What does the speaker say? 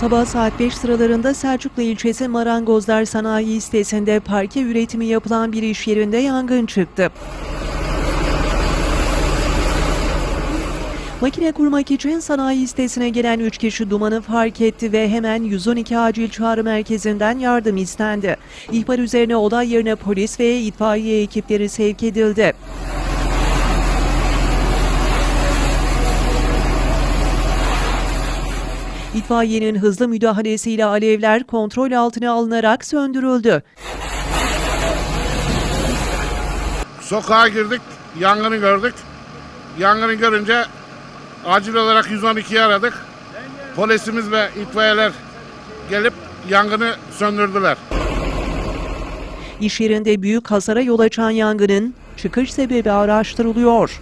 Sabah saat 5 sıralarında Selçuklu ilçesi Marangozlar Sanayi sitesinde parke üretimi yapılan bir iş yerinde yangın çıktı. Makine kurmak için sanayi sitesine gelen 3 kişi dumanı fark etti ve hemen 112 acil çağrı merkezinden yardım istendi. İhbar üzerine olay yerine polis ve itfaiye ekipleri sevk edildi. İtfaiyenin hızlı müdahalesiyle alevler kontrol altına alınarak söndürüldü. Sokağa girdik, yangını gördük. Yangını görünce acil olarak 112'yi aradık. Polisimiz ve itfaiyeler gelip yangını söndürdüler. İş yerinde büyük hasara yol açan yangının çıkış sebebi araştırılıyor.